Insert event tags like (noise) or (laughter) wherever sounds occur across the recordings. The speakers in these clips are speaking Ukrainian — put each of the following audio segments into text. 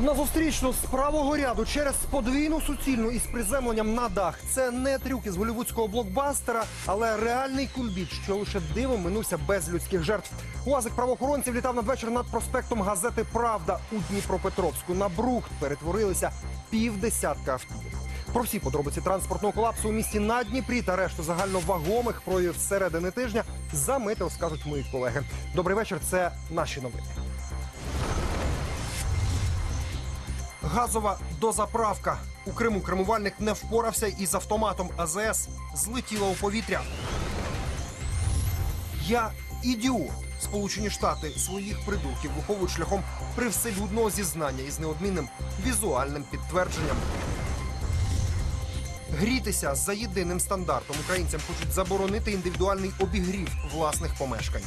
На зустрічну з правого ряду через подвійну суцільну із приземленням на дах. Це не трюки з голівудського блокбастера, але реальний кульбіт, що лише дивом минувся без людських жертв. Уазик правоохоронців літав надвечір над проспектом газети Правда у Дніпропетровську. На брухт перетворилися півдесятка автівок. Про всі подробиці транспортного колапсу у місті на Дніпрі та решту загальновагомих проявів середини тижня за мить розкажуть мої колеги. Добрий вечір. Це наші новини. Газова дозаправка. У Криму кермувальник не впорався із автоматом АЗС злетіла у повітря. Я ідіот. Сполучені Штати своїх придурків виховують шляхом привселюдного зізнання із неодмінним візуальним підтвердженням. Грітися за єдиним стандартом українцям хочуть заборонити індивідуальний обігрів власних помешкань.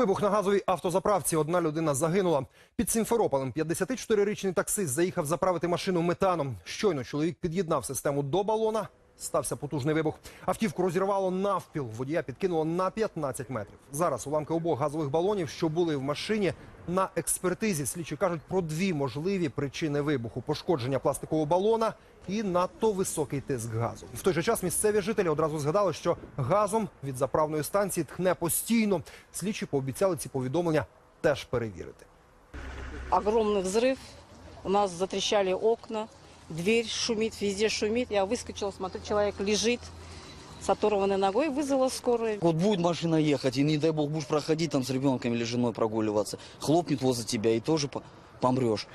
Вибух на газовій автозаправці. Одна людина загинула. Під Сімферополем 54-річний таксист заїхав заправити машину метаном. Щойно чоловік під'єднав систему до балона. Стався потужний вибух. Автівку розірвало навпіл. Водія підкинуло на 15 метрів. Зараз уламки обох газових балонів, що були в машині, на експертизі. Слідчі кажуть про дві можливі причини вибуху: пошкодження пластикового балона і надто високий тиск газу. В той же час місцеві жителі одразу згадали, що газом від заправної станції тхне постійно. Слідчі пообіцяли ці повідомлення теж перевірити. огромный взрыв. У нас затрещали окна, дверь шумит, везде шумит. Я выскочила, смотрю, человек лежит с оторванной ногой, вызвала скорую. Вот будет машина ехать, и не дай бог будешь проходить там с ребенком или женой прогуливаться, хлопнет возле тебя, и тоже помрешь.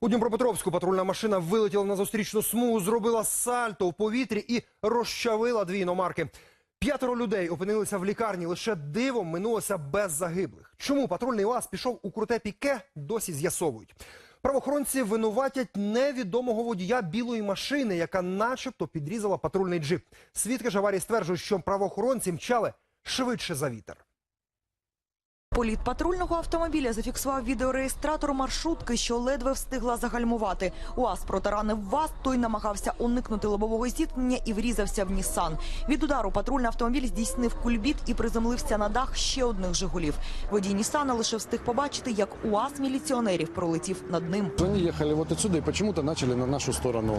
У Дніпропетровську патрульна машина вилетіла на зустрічну смугу, зробила сальто в повітрі і розчавила дві іномарки. П'ятеро людей опинилися в лікарні. Лише дивом минулося без загиблих. Чому патрульний УАЗ пішов у круте піке, досі з'ясовують. Правоохоронці винуватять невідомого водія білої машини, яка начебто підрізала патрульний джип. Свідки ж аварії стверджують, що правоохоронці мчали швидше за вітер. Політ патрульного автомобіля зафіксував відеореєстратор маршрутки, що ледве встигла загальмувати. УАЗ протаранив ВАЗ, той намагався уникнути лобового зіткнення і врізався в Нісан. Від удару патрульний автомобіль здійснив кульбіт і приземлився на дах ще одних «Жигулів». Водій Нісана лише встиг побачити, як УАЗ міліціонерів пролетів над ним. Они ехали вот отсюда и почему-то начали на нашу сторону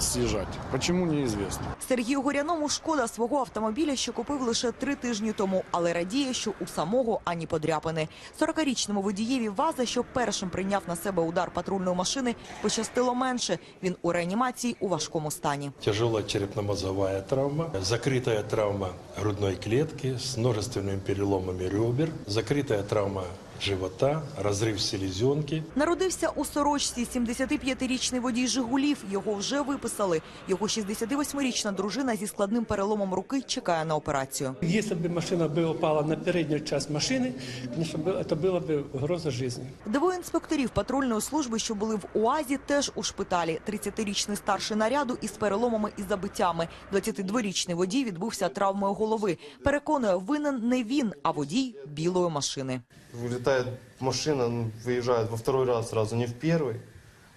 съезжать. Почему, неизвестно. Сергію Горяному шкода свого автомобіля, що купив лише три тижні тому, але радіє, що у самого ані подряпини. 40-річному водієві ВАЗа, що першим прийняв на себе удар патрульної машини, пощастило менше. Він у реанімації у важкому стані. Тяжелая черепно-мозговая травма, закрытая травма грудной клетки с множественными переломами ребер, закрытая травма живота, разрыв селезенки. Народився у сорочці 75-річний водій Жигулів. Його вже виписали. Його 68-річна дружина зі складним переломом руки чекає на операцію. Если бы машина бы упала на переднюю часть машины, конечно, бы- это было бы угроза жизни. Двоє інспекторів патрульної служби, що були в УАЗі, теж у шпиталі. 30-річний старший наряду із переломами і забиттями. 22-річний водій відбувся травмою голови. Переконує, винен не він, а водій білої машини. Вылетает машина, ну, выезжает во второй раз сразу, не в первый,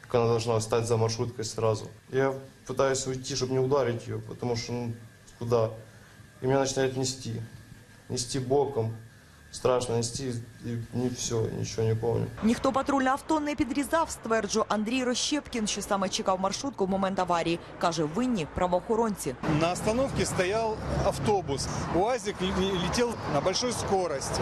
как она должна стать за маршруткой сразу. Я пытаюсь уйти, чтобы не ударить ее, потому что ну, куда? И меня начинает нести. Нести боком. Страшно нести, и не все, ничего не помню. Ніхто патрульне авто не підрізав, стверджує Андрій Рощепкін, що саме чекав маршрутку в момент аварії. Каже, винні правоохоронці. На остановке стоял автобус. УАЗик л- летел на большой скорости.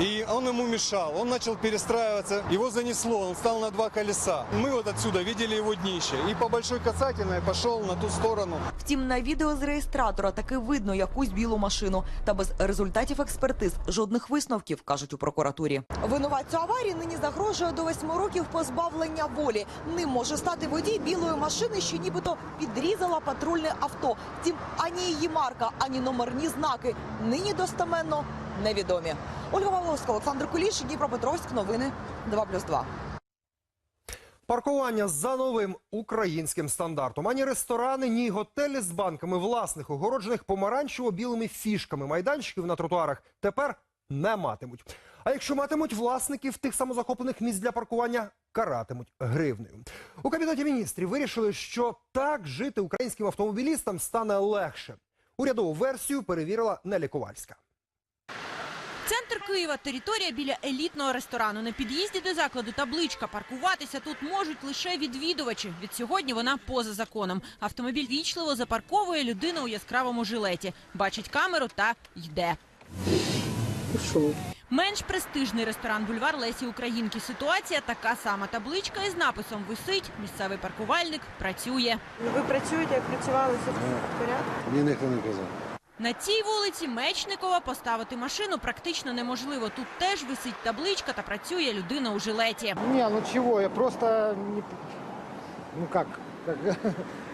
И он ему мешал. Он начал перестраиваться. Его занесло. Он встал на два колеса. Мы вот отсюда видели его днище. И по большой касательной пошел на ту сторону. Втім, на відео з реєстратора таки видно якусь білу машину. Та без результатів експертиз жодних висновків, кажуть у прокуратурі. Винуватцю аварії нині загрожує до восьми років позбавлення волі. Ним може стати водій білої машини, що нібито підрізала патрульне авто. Втім, ані її марка, ані номерні знаки нині достеменно невідомі. Ольга Павловська, Олександр Куліш, Дніпропетровськ. Новини 2+,2. Паркування за новим українським стандартом. Ані ресторани, ні готелі з банками власних, огороджених помаранчево-білими фішками майданчиків на тротуарах тепер не матимуть. А якщо матимуть власників тих самозахоплених місць для паркування, каратимуть гривнею. У кабінеті міністрів вирішили, що так жити українським автомобілістам стане легше. Урядову версію перевірила Нелі Ковальська. Центр Києва – територія біля елітного ресторану. На під'їзді до закладу табличка. Паркуватися тут можуть лише відвідувачі. Від сьогодні вона поза законом. Автомобіль вічливо запарковує людина у яскравому жилеті. Бачить камеру та йде. Менш престижний ресторан «Бульвар Лесі Українки». Ситуація така сама. Табличка із написом висить. Місцевий паркувальник працює. Ви працюєте, як працювали, все в порядку? Мені ніхто не казав. На цій вулиці Мечникова поставити машину практично неможливо. Тут теж висить табличка та працює людина у жилеті. Не, ну чего, я просто не... Ну как, как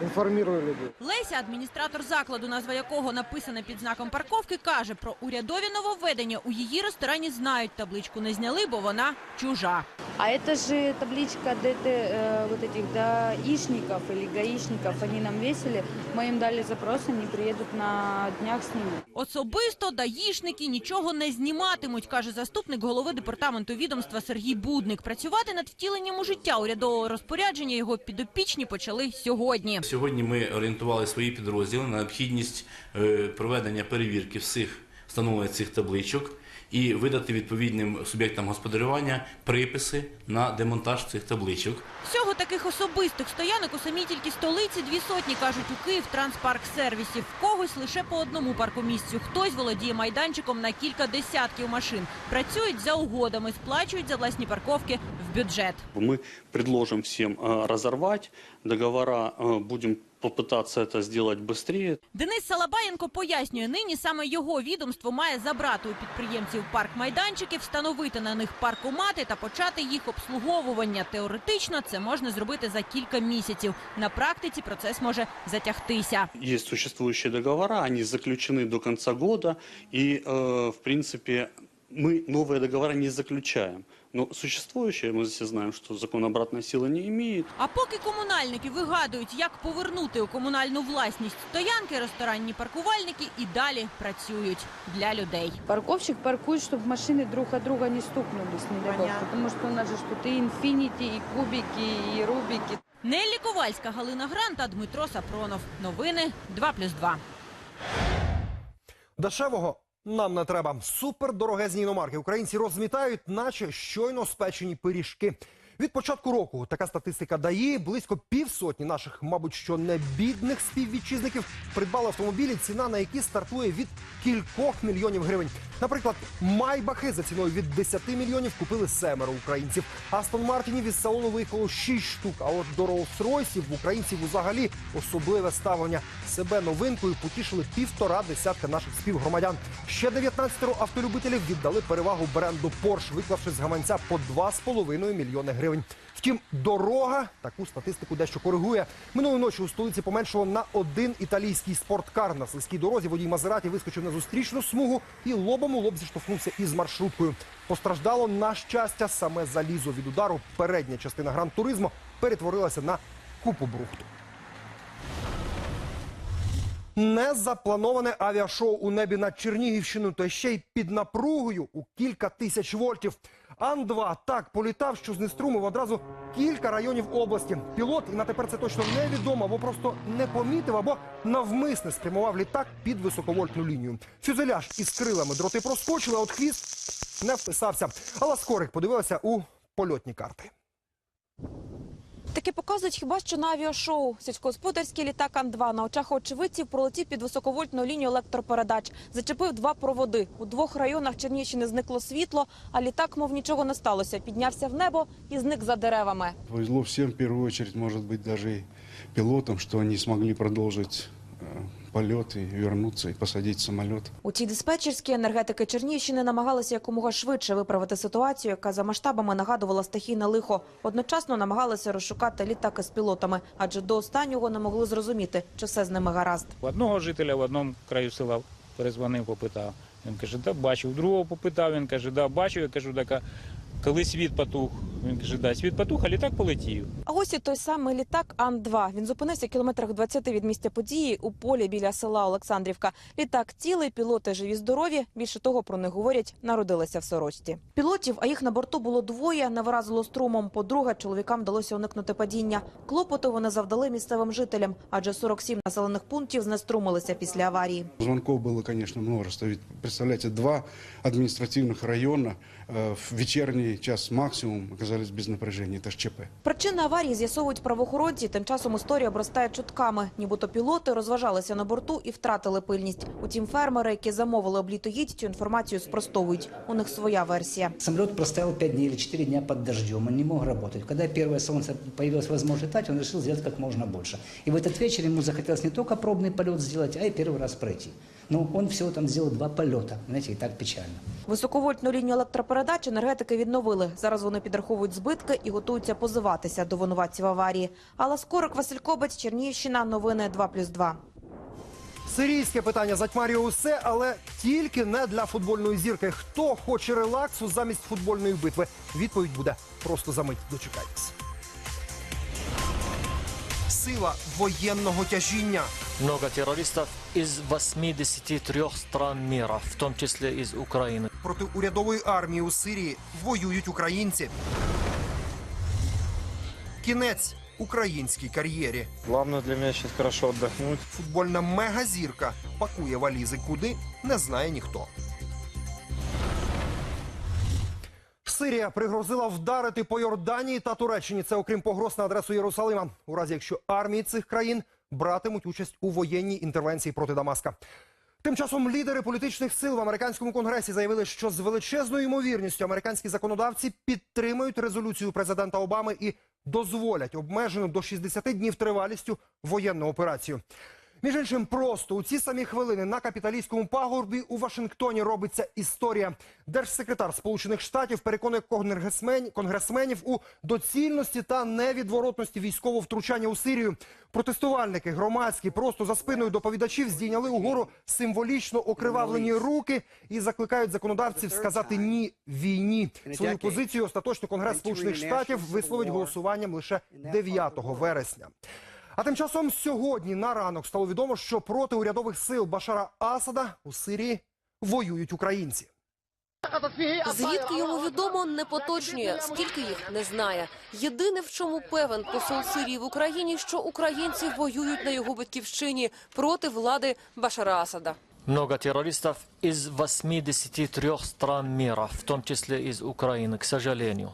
информирую (laughs) людей. Леся, адміністратор закладу, назва якого написана під знаком парковки, каже про урядові нововведення. У її ресторані знають табличку не зняли, бо вона чужа. А это же табличка ДТ, э, вот этих даишников или гаишников, они нам весили. Мы им дали запрос, они приедут на днях снимут. Особисто даїшники нічого не зніматимуть, каже заступник голови департаменту відомства Сергій Будник. Працювати над втіленням у життя урядового розпорядження його підопічні почали сьогодні. Сьогодні ми орієнтували свої підрозділи на необхідність е, проведення перевірки всіх встановлення цих табличок і видати відповідним суб'єктам господарювання приписи на демонтаж цих табличок. Всього таких особистих стоянок у самій тільки столиці дві сотні, кажуть у Київ Транспарк сервісів. В когось лише по одному паркомісцю. Хтось володіє майданчиком на кілька десятків машин. Працюють за угодами, сплачують за власні парковки в бюджет. Мы предложим всем э, разорвать договора, э, будем попытаться это сделать быстрее. Денис Салабаєнко пояснює, нині саме його відомство має забрати у підприємців парк-майданчики, встановити на них паркомати та почати їх обслуговування. Теоретично це можна зробити за кілька місяців. На практиці процес може затягтися. Есть существующие договора, они заключены до конца года, и, э, в принципе, мы новые договора не заключаем. Но существующие, мы все знаем, что закон обратной силы не имеет. А поки комунальники вигадують, як повернути у комунальну власність стоянки, ресторанні паркувальники і далі працюють для людей. Парковщик паркует, чтобы машины друг от друга не стукнулись, не дай бог. Потому что у нас же тут и инфинити, и кубики, и рубики. Неллі Ковальська, Галина Гран та Дмитро Сапронов. Новини 2+,2. Дешевого нам не треба. Супердорогезні іномарки українці розмітають, наче щойно спечені пиріжки. Від початку року така статистика дає близько півсотні наших, мабуть, що не бідних співвітчизників придбали автомобілі, ціна на які стартує від кількох мільйонів гривень. Наприклад, майбахи за ціною від 10 мільйонів купили семеро українців. Астон Мартінів із салону виїхало 6 штук. А от до Роллс-Ройсів в українців взагалі особливе ставлення. Себе новинкою потішили півтора десятка наших співгромадян. Ще 19 автолюбителів віддали перевагу бренду Porsche, виклавши з гаманця по 2,5 мільйони гривень. Втім, дорога таку статистику дещо коригує. Минулої ночі у столиці поменшало на один італійський спорткар. На слизькій дорозі водій Мазераті вискочив на зустрічну смугу і лобом у лоб зіштовхнувся із маршруткою. Постраждало на щастя саме залізо від удару. Передня частина гран туризму перетворилася на купу брухту. Незаплановане авіашоу у небі над Чернігівщиною, та ще й під напругою у кілька тисяч вольтів. Ан-2 так політав, що знеструмив одразу кілька районів області. Пілот, і на тепер це точно невідомо, або просто не помітив, або навмисне спрямував літак під високовольтну лінію. Фюзеляж із крилами дроти проскочили, а от хвіст не вписався. Алла Скорик подивилася у польотні карти. Таке показують хіба що на авіашоу. Сільськогосподарський літак Ан-2 на очах очевидців пролетів під високовольтну лінію електропередач. Зачепив два проводи. У двох районах Чернігівщини зникло світло, а літак, мов нічого не сталося. Піднявся в небо і зник за деревами. Повезло всім в першу чергу, може бути даже пілотам, що вони змогли смогли продолжить э, полет и вернуться и посадить самолет. У цій диспетчерській енергетики Чернігівщини намагалися якомога швидше виправити ситуацію, яка за масштабами нагадувала стихійне лихо. Одночасно намагалися розшукати літаки з пілотами, адже до останнього не могли зрозуміти, чи все з ними гаразд. У одного жителя в одному краю села перезвонив, попитав. Він каже, да бачив. Другого попитав, він каже, да бачив. Я кажу, так а коли світ потух, Він каже, да, світ потух, а літак полетів. А ось і той самий літак Ан-2. Він зупинився в кілометрах 20 від місця події у полі біля села Олександрівка. Літак цілий, пілоти живі здорові. Більше того, про них говорять, народилися в сорочці. Пілотів, а їх на борту було двоє, не виразило струмом. По-друге, чоловікам вдалося уникнути падіння. Клопоту вони завдали місцевим жителям, адже 47 населених пунктів знеструмилися після аварії. Звонков было, конечно, множество. Ведь, представляете, два административных района э, в вечерний час максимум оказались без напряжения. Это ж ЧП. Причини аварії з'ясовують правоохоронці. Тим часом історія обростає чутками. Нібито пілоти розважалися на борту і втратили пильність. Утім, фермери, які замовили облітоїдь, цю інформацію спростовують. У них своя версія. Самолет простоял 5 дней или 4 дня под дождем, он не мог работать. Когда первое солнце появилась возможность летать, он решил сделать как можно больше. И в этот вечер ему захотелось не только пробный полет сделать, а и первый раз пройти. Но он всего там сделал два полета, знаете, и так печально. Високовольтну лінію електропередач енергетики відновили. Зараз вони підраховують збитки і готуються позиватися до винуватців аварії. Алла Скорик, Василь Кобець, Чернігівщина. Новини 2+,2. Сирійське питання затьмарює усе, але тільки не для футбольної зірки. Хто хоче релаксу замість футбольної битви? Відповідь буде просто за мить. Дочекайтесь. Сила воєнного тяжіння. Много террористов из 83 стран мира, в том числе из Украины. Проти урядової армії у Сирії воюють українці. Кінець українській кар'єрі. Главное для меня сейчас хорошо отдохнуть. Футбольна мегазірка пакує валізи куди не знає ніхто. Сирія пригрозила вдарити по Йорданії та Туреччині. Це окрім погроз на адресу Єрусалима. У разі якщо армії цих країн братимуть участь у воєнній інтервенції проти Дамаска. Тим часом лідери політичних сил в американському конгресі заявили, що з величезною ймовірністю американські законодавці підтримують резолюцію президента Обами і дозволять обмежену до 60 днів тривалістю воєнну операцію. Між іншим, просто у ці самі хвилини на капіталійському пагорбі у Вашингтоні робиться історія. Держсекретар Сполучених Штатів переконує конгресмен- конгресменів у доцільності та невідворотності військового втручання у Сирію. Протестувальники громадські просто за спиною доповідачів здійняли угору символічно окривавлені руки і закликають законодавців сказати ні війні. Свою позицію остаточно Конгрес Сполучених Штатів висловить голосуванням лише 9 вересня. А тим часом сьогодні на ранок стало відомо, що проти урядових сил Башара Асада у Сирії воюють українці. Звідки йому відомо, не поточнює. Скільки їх не знає. Єдине, в чому певен посол Сирії в Україні, що українці воюють на його батьківщині проти влади Башара Асада. Много террористов из 83 стран мира, в том числе из Украины, к сожалению.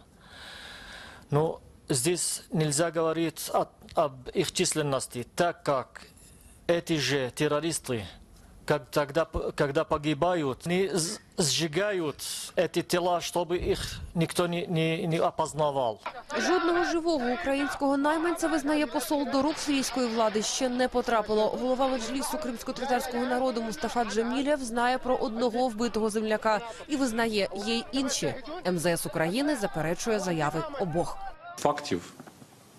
Но здесь нельзя говорить о- об их численности, так как эти же террористы, как тогда, п- когда погибают, не с- сжигают эти тела, чтобы их никто не, не, не опознавал. Жодного живого українського найманця визнає посол до рук сирійської влади ще не потрапило. Голова меджлісу кримсько-татарського народу Мустафа Джемілєв знає про одного вбитого земляка і визнає, є й інші. МЗС України заперечує заяви обох. фактів,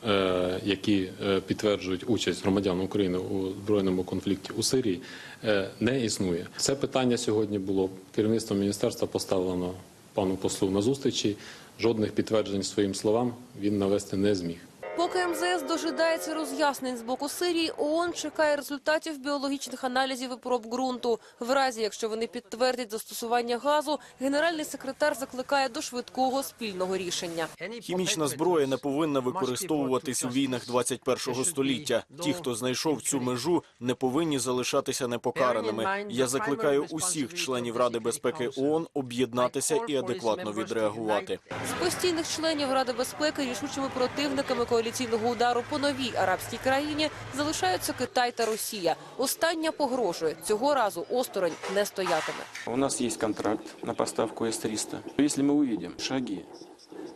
е, які е, підтверджують участь громадян України у збройному конфлікті у Сирії, е, не існує. Це питання сьогодні було керівництвом міністерства поставлено пану послу на зустрічі. Жодних підтверджень своїм словам він навести не зміг. Поки МЗС дожидається роз'яснень з боку Сирії, ООН чекає результатів біологічних аналізів і проб ґрунту. В разі, якщо вони підтвердять застосування газу, генеральний секретар закликає до швидкого спільного рішення. Хімічна зброя не повинна використовуватись у війнах 21-го століття. Ті, хто знайшов цю межу, не повинні залишатися непокараними. Я закликаю усіх членів Ради безпеки ООН об'єднатися і адекватно відреагувати. З постійних членів Ради безпеки рішучими противниками коаліційного удару по новій арабській країні залишаються Китай та Росія. Остання погрожує цього разу осторонь не стоятиме. У нас є контракт на поставку С-300. Якщо ми побачимо шаги,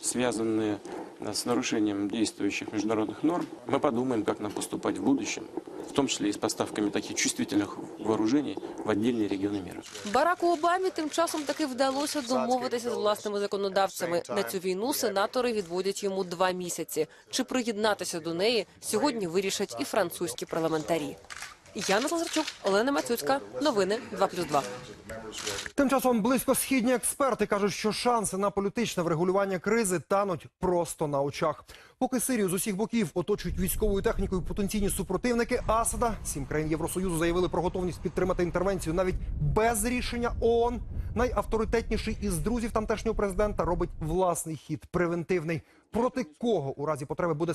связанные э, с нарушением действующих международных норм, мы подумаем, как нам поступать в будущем, в том числе и с поставками таких чувствительных вооружений в отдельные регионы мира. Бараку Обамі тим часом таки вдалося домовитися з власними законодавцями. На цю війну сенатори відводять йому два місяці. Чи приєднатися до неї сьогодні вирішать і французькі парламентарі. Яна Лазарчук, Олена Мацюцька. Новини 2+,2. Тим часом близькосхідні експерти кажуть, що шанси на політичне врегулювання кризи тануть просто на очах. Поки Сирію з усіх боків оточують військовою технікою потенційні супротивники Асада, сім країн Євросоюзу заявили про готовність підтримати інтервенцію навіть без рішення ООН. Найавторитетніший із друзів тамтешнього президента робить власний хід превентивний. Проти кого у разі потреби буде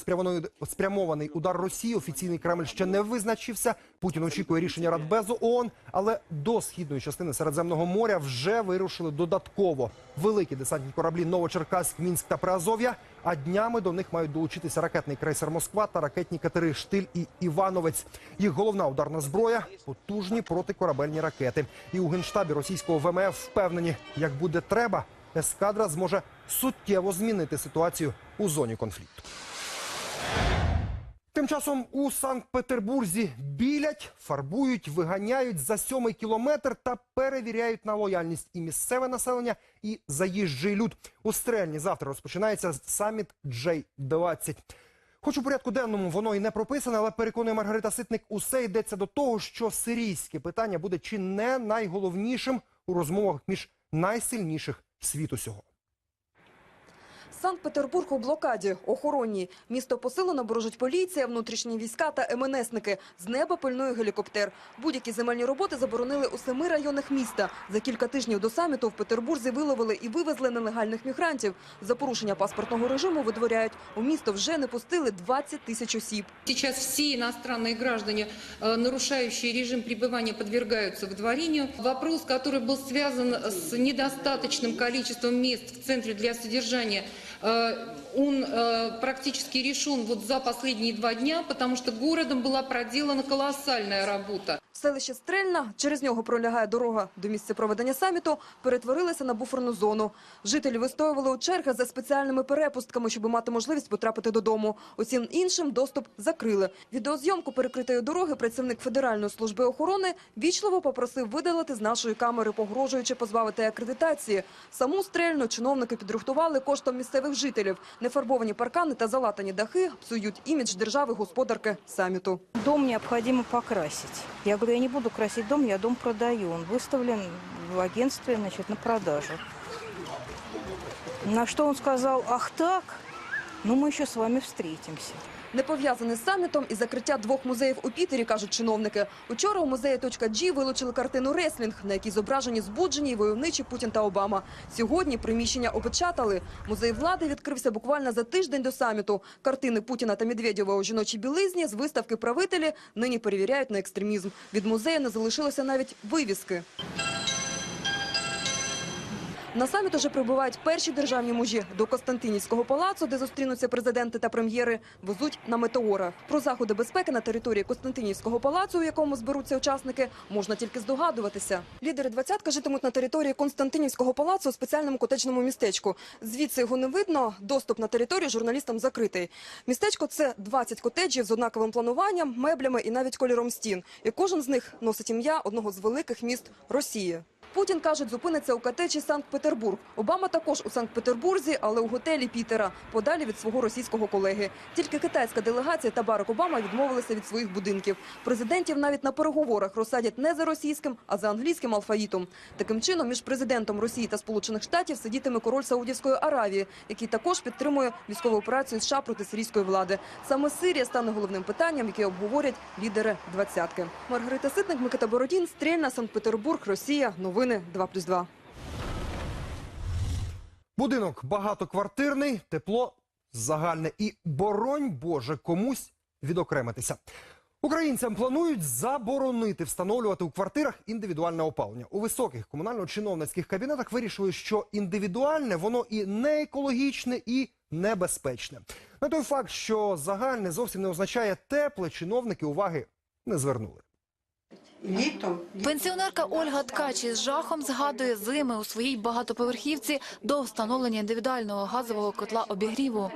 спрямований, удар Росії? Офіційний Кремль ще не визначився. Путін очікує рішення Радбезу ООН, але до східної частини Середземного моря вже вирушили додатково великі десантні кораблі Новочеркаськ, Мінськ та Приазов'я. А днями до них мають долучитися ракетний крейсер Москва та ракетні катери Штиль і Івановець. Їх головна ударна зброя потужні протикорабельні ракети. І у генштабі російського ВМФ впевнені, як буде треба, ескадра зможе суттєво змінити ситуацію у зоні конфлікту. Тим часом у Санкт-Петербурзі білять, фарбують, виганяють за сьомий кілометр та перевіряють на лояльність і місцеве населення, і заїжджий люд. У Стрельні завтра розпочинається саміт J-20. Хоч у порядку денному воно і не прописане, але переконує Маргарита Ситник, усе йдеться до того, що сирійське питання буде чи не найголовнішим у розмовах між найсильніших світу сього. Санкт-Петербург у блокаді, охоронній. Місто посилено борожить поліція, внутрішні війська та МНСники. З неба пильнує гелікоптер. Будь-які земельні роботи заборонили у семи районах міста. За кілька тижнів до саміту в Петербурзі виловили і вивезли нелегальних мігрантів. За порушення паспортного режиму видворяють. У місто вже не пустили 20 тисяч осіб. Сейчас все иностранные граждане, э, нарушающие режим пребывания, подвергаются выдворению. Вопрос, который был связан с недостаточным количеством мест в центре для содержания, э, он э, практически решен вот за последние два дня, потому что городом была проделана колоссальная работа. Селище Стрельна, через нього пролягає дорога до місця проведення саміту, перетворилося на буферну зону. Жителі вистоювали у чергах за спеціальними перепустками, щоб мати можливість потрапити додому. Усім іншим доступ закрили. Відеозйомку перекритої дороги працівник Федеральної служби охорони вічливо попросив видалити з нашої камери, погрожуючи позбавити акредитації. Саму Стрельну чиновники підрихтували коштом місцевих жителів. Нефарбовані паркани та залатані дахи псують імідж держави-господарки саміту. Дом необходимо покрасить. Я говорю, я не буду красить дом, я дом продаю. Он выставлен в агентстве значит, на продажу. На что он сказал, ах так, ну мы еще с вами встретимся. Не пов'язаний з самітом і закриття двох музеїв у Пітері, кажуть чиновники. Учора у музеї «Точка.Джі» вилучили картину «Реслінг», на якій зображені збуджені й войовничі Путін та Обама. Сьогодні приміщення опечатали. Музей влади відкрився буквально за тиждень до саміту. Картини Путіна та Медведєва у жіночій білизні з виставки правителі нині перевіряють на екстремізм. Від музею не залишилося навіть вивіски. На саміт уже прибувають перші державні мужі. До Костянтинівського палацу, де зустрінуться президенти та прем'єри, везуть на метеорах. Про заходи безпеки на території Костянтинівського палацу, у якому зберуться учасники, можна тільки здогадуватися. Лідери двадцятка житимуть на території Константинівського палацу у спеціальному котеджному містечку. Звідси його не видно. Доступ на територію журналістам закритий. Містечко це 20 котеджів з однаковим плануванням, меблями і навіть кольором стін. І кожен з них носить ім'я одного з великих міст Росії. Путін, кажуть, зупиниться у котеджі Санкт-Петербург. Обама також у Санкт-Петербурзі, але у готелі Пітера, подалі від свого російського колеги. Тільки китайська делегація та Барак Обама відмовилися від своїх будинків. Президентів навіть на переговорах розсадять не за російським, а за англійським алфавітом. Таким чином, між президентом Росії та Сполучених Штатів сидітиме король Саудівської Аравії, який також підтримує військову операцію США проти сирійської влади. Саме Сирія стане головним питанням, яке обговорять лідери двадцятки. Маргарита Ситник, Микита Бородін, Стрільна, Санкт-Петербург, Росія. Новини 2+,2. Будинок багатоквартирний, тепло загальне і боронь Боже комусь відокремитися. Українцям планують заборонити встановлювати у квартирах індивідуальне опалення. У високих комунально-чиновницьких кабінетах вирішили, що індивідуальне воно і не екологічне, і небезпечне. На той факт, що загальне зовсім не означає тепле, чиновники уваги не звернули. Літом пенсіонерка Ольга Ткач із жахом згадує зими у своїй багатоповерхівці до встановлення індивідуального газового котла обігріву.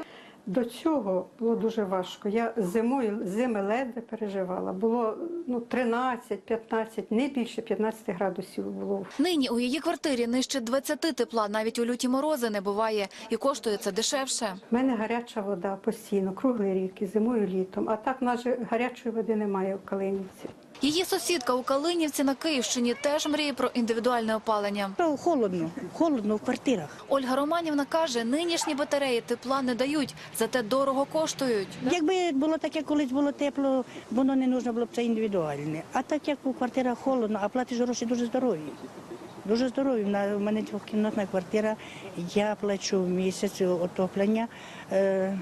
До цього було дуже важко. Я зимою зими ледве переживала. Було ну 13, 15, не більше 15 градусів було. Нині у її квартирі нижче 20 тепла, навіть у люті морози не буває, і коштує це дешевше. У мене гаряча вода постійно, круглий рік, і зимою, і літом. А так в нас же гарячої води немає в Калинівці. Її сусідка у Калинівці на Київщині теж мріє про індивідуальне опалення. Холодно, холодно в квартирах. Ольга Романівна каже, нинішні батареї тепла не дають, зате дорого коштують. Якби було таке, колись було тепло, воно не потрібно було б це індивідуальне. А так як у квартирах холодно, а платиш гроші дуже здорові. Дуже здорові. У мене двохкімнатна квартира, я плачу в місяць отоплення е,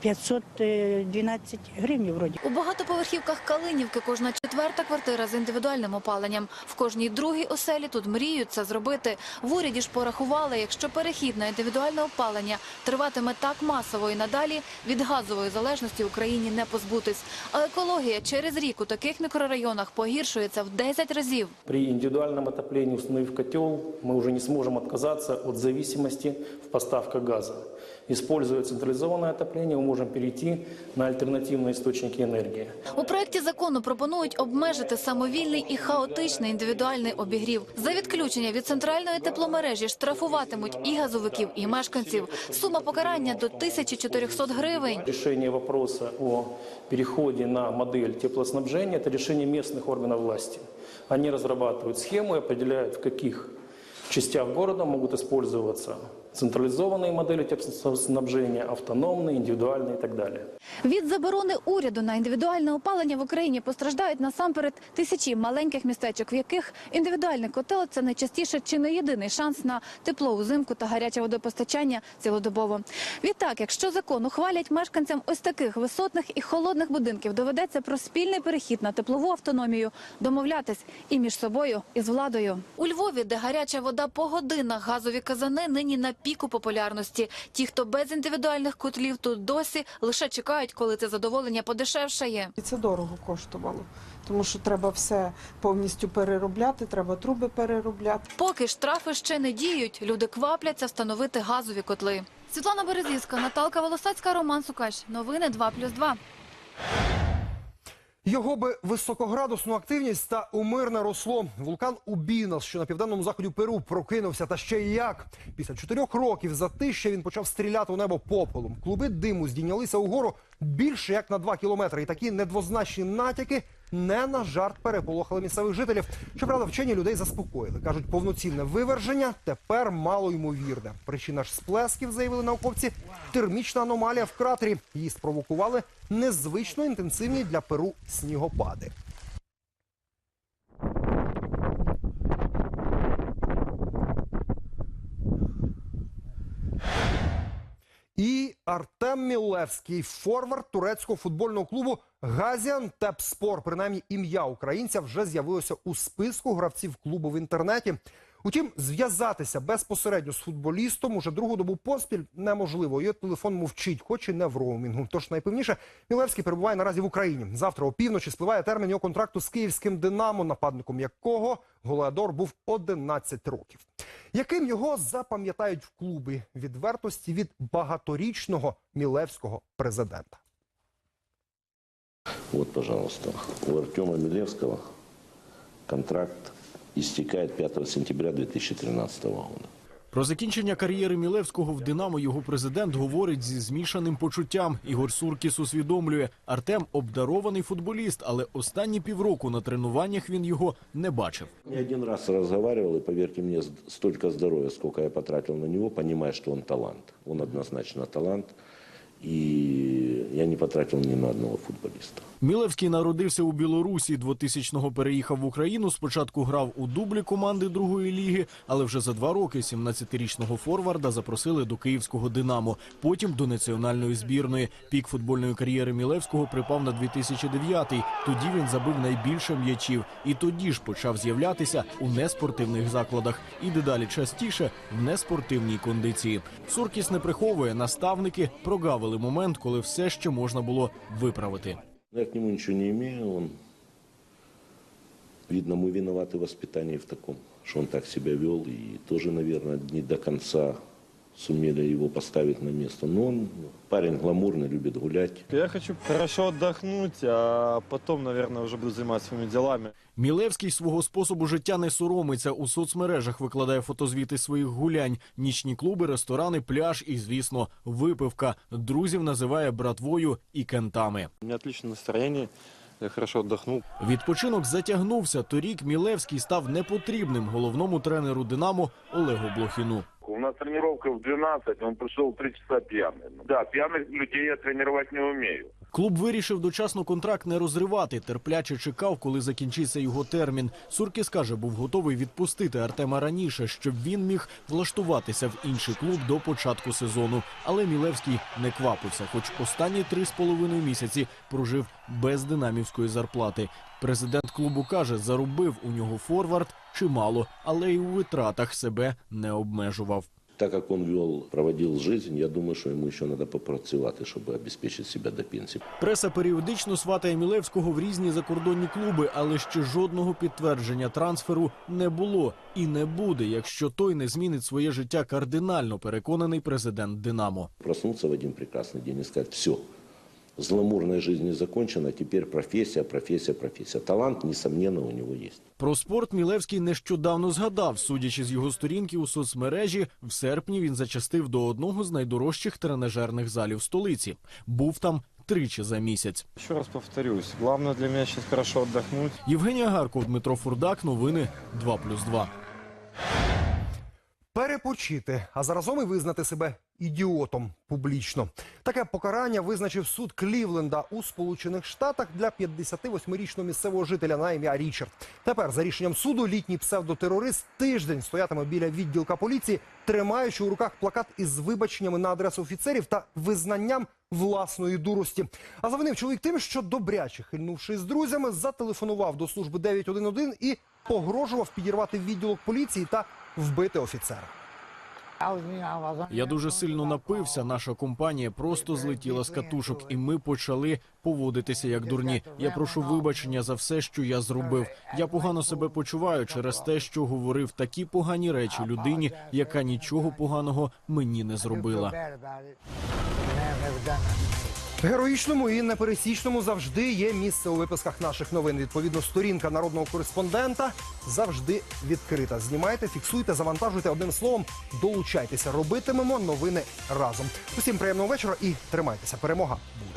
512 гривень вроді. У багатоповерхівках Калинівки кожна четверта квартира з індивідуальним опаленням. В кожній другій оселі тут мріють це зробити. В уряді ж порахували, якщо перехід на індивідуальне опалення триватиме так масово і надалі, від газової залежності Україні не позбутись. А екологія через рік у таких мікрорайонах погіршується в 10 разів. При индивидуальном отоплении, установив котел, мы уже не сможем отказаться от зависимости в поставках газа Используя централизованное отопление, мы можем перейти на альтернативные источники энергии. У проєкті закону пропонують обмежити самовільний і хаотичний індивідуальний обігрів. За відключення від центральної тепломережі штрафуватимуть і газовиків, і мешканців. Сума покарання до 1400 гривень. Решение вопроса о переходе на модель теплоснабжения – это решение местных органов власти. Они разрабатывают схему и определяют, в каких частях города могут использоваться централизованные модели теплоснабжения, автономные, индивидуальные и так далее. Від заборони уряду на індивідуальне опалення в Україні постраждають насамперед тисячі маленьких містечок, в яких індивідуальний котел – це найчастіше чи не єдиний шанс на тепло узимку та гаряче водопостачання цілодобово. Відтак, якщо закон ухвалять мешканцям ось таких висотних і холодних будинків, доведеться про спільний перехід на теплову автономію домовлятись і між собою, і з владою. У Львові, де гаряча вода по годинах, газові казани нині на піку популярності. Ті, хто без індивідуальних котлів тут досі, лише чекають, коли це задоволення подешевшає. І це дорого коштувало, тому що треба все повністю переробляти, треба труби переробляти. Поки штрафи ще не діють, люди квапляться встановити газові котли. Світлана Березівська, Наталка Волосацька, Роман Сукач. Новини 2+,2. Його би високоградусну активність та умирне росло. Вулкан Убінас, що на південному заході Перу прокинувся. Та ще й як. Після чотирьох років затища він почав стріляти у небо попелом. Клуби диму здійнялися угору більше як на два кілометри. І такі недвозначні натяки не на жарт переполохали місцевих жителів. Щоправда, вчені людей заспокоїли. кажуть, повноцінне виверження тепер мало ймовірне. Причина ж сплесків, заявили науковці, термічна аномалія в кратері. Її спровокували незвично інтенсивні для Перу снігопади. І Артем Мілевський, форвард турецького футбольного клубу Газіантепспор. Принаймні ім'я українця вже з'явилося у списку гравців клубу в інтернеті. Утім, зв'язатися безпосередньо з футболістом уже другу добу поспіль неможливо. Його телефон мовчить, хоч і не в роумінгу. Тож найпевніше, Мілевський перебуває наразі в Україні. Завтра опівночі спливає термін його контракту з київським Динамо, нападником якого Голеадор був 11 років. Яким його запам'ятають в клубі відвертості від багаторічного мілевського президента? Вот, пожалуйста, у Артема Милевского контракт истекает 5 сентября 2013 года. Про закінчення кар'єри Мілевського в Динамо його президент говорить зі змішаним почуттям. Ігор Суркіс усвідомлює, Артем обдарований футболіст, але останні півроку на тренуваннях він його не бачив. Не один раз разговаривал, и поверьте мне, с- столько здоровья, сколько я потратил на него, понимая, что он талант. Он однозначно талант, и я не потратил ни на одного футболиста. Мілевський народився у Білорусі. 2000-го переїхав в Україну. Спочатку грав у дублі команди другої ліги, але вже за два роки 17-річного форварда запросили до київського Динамо. Потім до національної збірної. Пік футбольної кар'єри Мілевського припав на 2009-й. Тоді він забив найбільше м'ячів, і тоді ж почав з'являтися у неспортивних закладах і дедалі частіше в неспортивній кондиції. Суркіс не приховує наставники, прогавили момент, коли все ще можна було виправити. Я к нему ничего не имею, он... Видно, мы виноваты в воспитании в таком, что он так себя вел, и тоже, наверное, не до конца сумели его поставить на место. Но он парень гламурный, любит гулять. Я хочу хорошо отдохнуть, а потом, наверное, уже буду заниматься своими делами. Мілевський свого способу життя не соромиться. У соцмережах викладає фотозвіти своїх гулянь, нічні клуби, ресторани, пляж і, звісно, випивка. Друзів називає братвою і кентами. У меня отличное настроение. Я хорошо отдохнул. Відпочинок затягнувся. Торік Мілевський став непотрібним головному тренеру Динамо Олегу Блохіну. У нас тренировка в 12, он пришел три часа пьяный. Да, пьяных людей я тренировать не умею. Клуб вирішив дочасно контракт не розривати. Терпляче чекав, коли закінчиться його термін. Суркіс каже, був готовий відпустити Артема раніше, щоб він міг влаштуватися в інший клуб до початку сезону. Але Мілевський не квапився, хоч останні три з половиною місяці прожив без динамівської зарплати. Президент клубу каже, заробив у нього форвард чимало, але й у витратах себе не обмежував. Так как он вел, проводил жизнь, я думаю, что ему еще надо попрацювати, чтобы обеспечить себя до пенсии. Преса періодично сватає Мілевського в різні закордонні клуби, але ще жодного підтвердження трансферу не було і не буде, якщо той не змінить своє життя кардинально, переконаний президент Динамо. Проснуться в один прекрасный день и сказать, все, зламурная жизнь не закончена, теперь профессия, профессия, профессия. Талант, несомненно, у него есть. Про спорт Мілевський нещодавно згадав. Судячи з його сторінки у соцмережі, в серпні він зачастив до одного з найдорожчих тренажерних залів столиці. Був там тричі за місяць. Еще раз повторюсь, главное для меня сейчас хорошо отдохнуть. Євгенія Гарков, Дмитро Фурдак. Новини 2+,2. Перепочити, а заразом і визнати себе ідіотом публічно. Таке покарання визначив суд Клівленда у Сполучених Штатах для 58-річного місцевого жителя на ім'я Річард. Тепер за рішенням суду літній псевдотерорист тиждень стоятиме біля відділка поліції, тримаючи у руках плакат із вибаченнями на адресу офіцерів та визнанням власної дурості. А завинив чоловік тим, що добряче хильнувши з друзями, зателефонував до служби 911 і погрожував підірвати відділок поліції та вбити офіцера. Я дуже сильно напився. Наша компанія просто злетіла з катушок, і ми почали поводитися як дурні. Я прошу вибачення за все, що я зробив. Я погано себе почуваю через те, що говорив такі погані речі людині, яка нічого поганого мені не зробила. Героїчному і непересічному завжди є місце у випусках наших новин. Відповідно, сторінка народного кореспондента завжди відкрита. Знімайте, фіксуйте, завантажуйте одним словом, долучайтеся. Робитимемо новини разом. Усім приємного вечора і тримайтеся. Перемога буде.